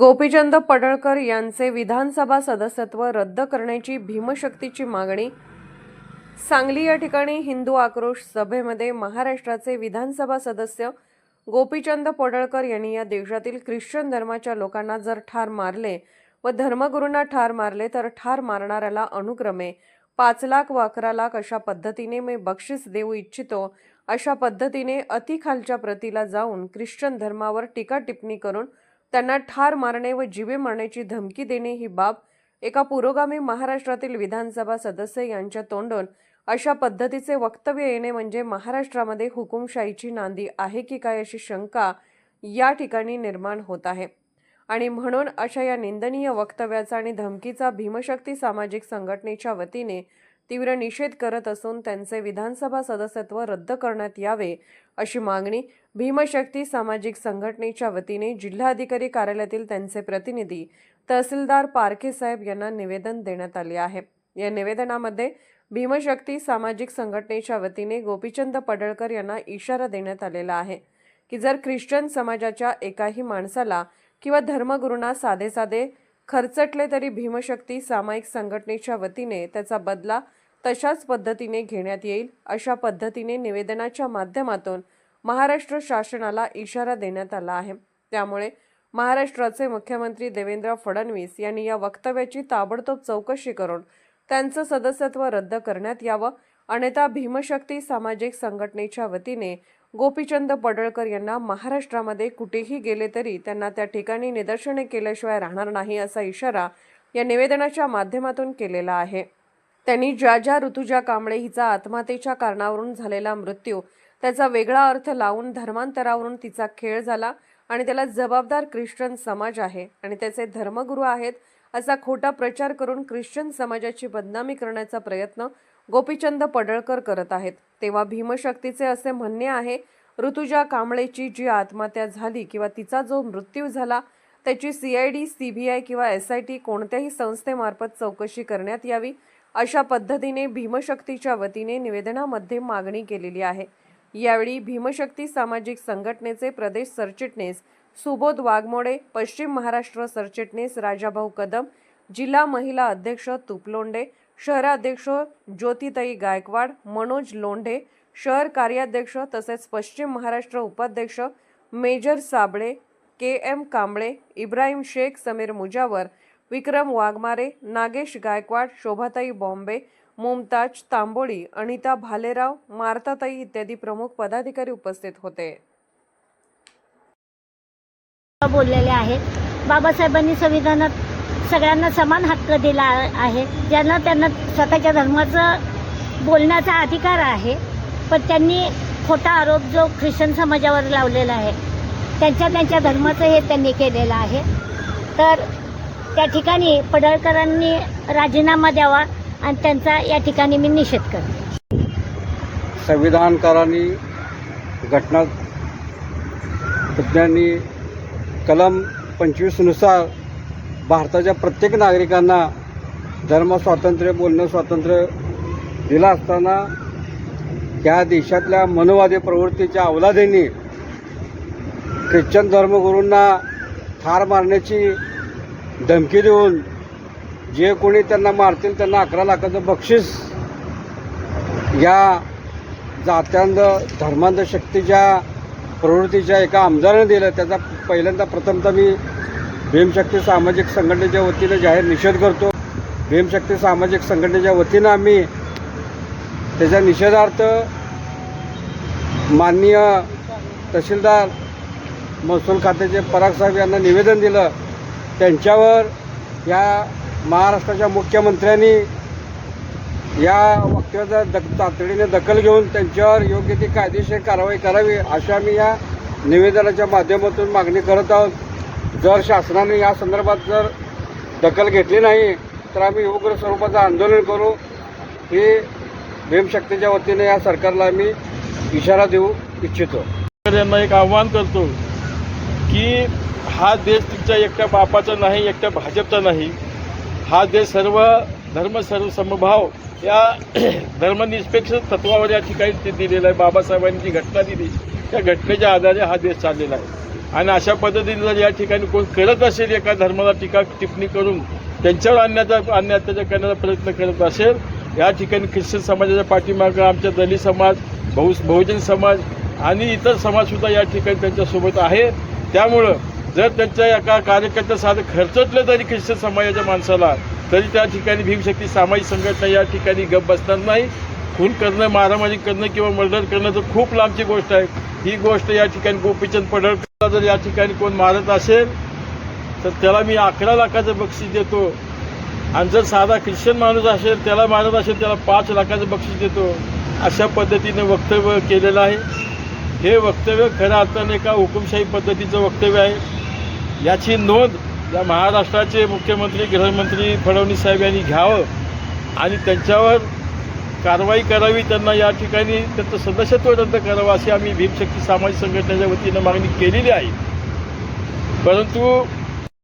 गोपीचंद पडळकर यांचे विधानसभा सदस्यत्व रद्द करण्याची भीमशक्तीची मागणी. सांगली या ठिकाणी हिंदू आक्रोश सभेमध्ये महाराष्ट्राचे विधानसभा सदस्य गोपीचंद पडळकर यांनी या देशातील ख्रिश्चन धर्माच्या लोकांना जर ठार मारले व धर्मगुरूंना ठार मारले तर ठार मारणाऱ्याला अनुक्रमे पाच लाख व अकरा लाख अशा पद्धतीने मी बक्षीस देऊ इच्छितो. अशा पद्धतीने अतिखालच्या प्रतीला जाऊन ख्रिश्चन धर्मावर टीका टिप्पणी करून त्यांना ठार मारणे व जीवे मारण्याची धमकी देणे ही बाब एका पुरोगामी महाराष्ट्रातील विधानसभा सदस्य यांच्या तोंडून अशा पद्धतीचे वक्तव्य येणे म्हणजे महाराष्ट्रामध्ये हुकुमशाहीची नांदी आहे की काय अशी शंका या ठिकाणी निर्माण होत आहे. आणि म्हणून अशा या निंदनीय वक्तव्याचा आणि धमकीचा भीमशक्ती सामाजिक संघटनेच्या वतीने तीव्र निषेध करत असून त्यांचे विधानसभा सदस्यत्व रद्द करण्यात यावे अशी मागणी भीमशक्ती सामाजिक संघटनेच्या वतीने जिल्हाधिकारी कार्यालयातील त्यांचे प्रतिनिधी तहसीलदार पारखे साहेब यांना निवेदन देण्यात आले आहे. या निवेदनामध्ये भीमशक्ती सामाजिक संघटनेच्या वतीने गोपीचंद पडळकर यांना इशारा देण्यात आलेला आहे की जर ख्रिश्चन समाजाच्या एकाही माणसाला किंवा धर्मगुरूंना साधे साधे खर्चटले तरी भीमशक्ती सामायिक संघटनेच्या वतीने त्याचा बदला तशाच पद्धतीने घेण्यात येईल अशा पद्धतीने निवेदनाच्या माध्यमातून महाराष्ट्र शासनाला इशारा देण्यात आला आहे. त्यामुळे महाराष्ट्राचे मुख्यमंत्री देवेंद्र फडणवीस यांनी या वक्तव्याची ताबडतोब चौकशी करून त्यांचं सदस्यत्व रद्द करण्यात यावं. अनेता भीमशक्ती सामाजिक संघटनेच्या वतीने गोपीचंद पडळकर यांना महाराष्ट्रामध्ये कुठेही गेले तरी त्यांना त्या ठिकाणी निदर्शने केल्याशिवाय राहणार नाही असा इशारा या निवेदनाच्या माध्यमातून केलेला आहे. त्यांनी ज्या ज्या ऋतुजा कांबळे हिचा आत्महत्येच्या कारणावरून झालेला मृत्यू त्याचा वेगळा अर्थ लावून धर्मांतरावरून तिचा खेळ झाला आणि त्याला जबाबदार ख्रिश्चन समाज आहे आणि त्याचे धर्मगुरू आहेत असा खोटा प्रचार करून ख्रिश्चन समाजाची बदनामी करण्याचा प्रयत्न गोपीचंद पडळकर करत आहेत. तेव्हा भीमशक्तीचे असे म्हणणे आहे ऋतुजा कांबळेची जी आत्महत्या झाली किंवा तिचा जो मृत्यू झाला त्याची C I D C B I किंवा एस आय टी कोणत्याही संस्थेमार्फत चौकशी करण्यात यावी अशा पद्धतीने भीमशक्तीच्या वतीने निवेदनामध्ये मागणी केलेली आहे. यावेळी भीमशक्ती सामाजिक संघटनेचे प्रदेश सरचिटणीस सुबोध वाघमोडे पश्चिम महाराष्ट्र सरचिटणीस राजाभाऊ कदम जिल्हा महिला अध्यक्ष तुपलोंडे शहराध्यक्ष ज्योतिताई गायकवाड मनोज लोंढे शहर कार्याध्यक्ष तसेच पश्चिम महाराष्ट्र उपाध्यक्ष major Sable K M Kamble Ibrahim Shaikh Sameer Mujawar Vikram Waghmare Nagesh Gaikwad Shobhatai Bombay Mumtaz Tamboli Anita Bhalerao मार्ताताई इत्यादी प्रमुख पदाधिकारी उपस्थित होते. बोललेले आहेत. बाबासाहेबांनी संविधानात सगळ्यांना समान हक्क दिला आहे. ज्यांना त्यांना स्वतःच्या धर्माचं बोलण्याचा अधिकार आहे पण त्यांनी खोटा आरोप जो ख्रिश्चन समाजावर लावलेला आहे त्यांच्या त्यांच्या धर्माचं हे त्यांनी केलेलं आहे. तर त्या ठिकाणी पडळकरांनी राजीनामा द्यावा आणि त्यांचा या ठिकाणी मी निषेध करते. संविधानकारांनी घटना तज्ज्ञांनी कलम पंचवीसनुसार भारताच्या प्रत्येक नागरिकांना धर्मस्वातंत्र्य बोलणं स्वातंत्र्य दिलं असताना त्या देशातल्या मनोवादी प्रवृत्तीच्या अवलादेंनी ख्रिश्चन धर्मगुरूंना ठार मारण्याची धमकी देऊन जे कोणी त्यांना मारतील त्यांना अकरा लाखाचं बक्षीस या जात्यांध धर्मांध शक्तीच्या प्रवृत्तीच्या एका आमदारानं दिलं. त्याचा पहिल्यांदा प्रथमतः मी भीमशक्ती सामाजिक संघटनेच्या वतीनं जाहीर निषेध करतो. भीमशक्ती सामाजिक संघटनेच्या वतीनं आम्ही त्याच्या निषेधार्थ माननीय तहसीलदार महसूल खात्याचे पराग साहेब यांना निवेदन दिलं. त्यांच्यावर या महाराष्ट्राच्या मुख्यमंत्र्यांनी या वक्तव्याचा दक तातडीने दखल घेऊन त्यांच्यावर योग्य ती कायदेशीर कारवाई करावी अशी आम्ही या निवेदनाच्या माध्यमातून मागणी करत आहोत. जर शासनाने या संदर्भात जर दखल घेतली नाही तर आम्ही उग्र स्वरूपाचं आंदोलन करू. ही भीमशक्तीच्या वतीने या सरकारला आम्ही इशारा देऊ इच्छितो. तर यांना एक आव्हान करतो की हा देश तुमच्या एकट्या बापाचा नाही एकट्या भाजपचा नाही. हा देश सर्व धर्म सर्व समभाव या धर्मनिरपेक्ष तत्वावर या ठिकाणी ते दिलेलं आहे. बाबासाहेबांनी जी घटना दिली. त्या घटनेच्या आधारे हा देश चाललेला आहे. आणि अशा पद्धतीने जर या ठिकाणी कोण करत असेल एका धर्माला टीका टिप्पणी करून त्यांच्यावर आणण्याचा अन्य करण्याचा प्रयत्न करत असेल या ठिकाणी ख्रिश्चन समाजाच्या पाठीमागं आमच्या दलित समाज बहु बहुजन समाज आणि इतर समाजसुद्धा या ठिकाणी त्यांच्यासोबत आहे. त्यामुळं जर त्यांच्या एका कार्यकर्त्या साधं खर्चटलं तरी ख्रिश्चन समाजाच्या माणसाला तरी त्या ठिकाणी भीमशक्ती सामाजिक संघटना या ठिकाणी गप बसणार नाही. खून करणं मारामारी करणं किंवा मर्डर करणं तर खूप लांबची गोष्ट आहे. ही गोष्ट या ठिकाणी गोपीचंद पडळकरला जर या ठिकाणी कोण मारत असेल तर त्याला मी अकरा लाखाचं बक्षीस देतो. आणि जर साधा ख्रिश्चन माणूस असेल त्याला मारत असेल त्याला पाच लाखाचं बक्षीस देतो. अशा पद्धतीने वक्तव्य केलेलं आहे. हे वक्तव्य खऱ्या अर्थाने एका हुकुमशाही पद्धतीचं वक्तव्य आहे. याची नोंद या महाराष्ट्राचे मुख्यमंत्री गृहमंत्री फडणवीस साहेब यांनी घ्यावं आणि त्यांच्यावर कारवाई करावी त्यांना या ठिकाणी त्यांचं सदस्यत्व रद्द करावं अशी आम्ही भीमशक्ती सामाजिक संघटनेच्या वतीनं मागणी केलेली आहे. परंतु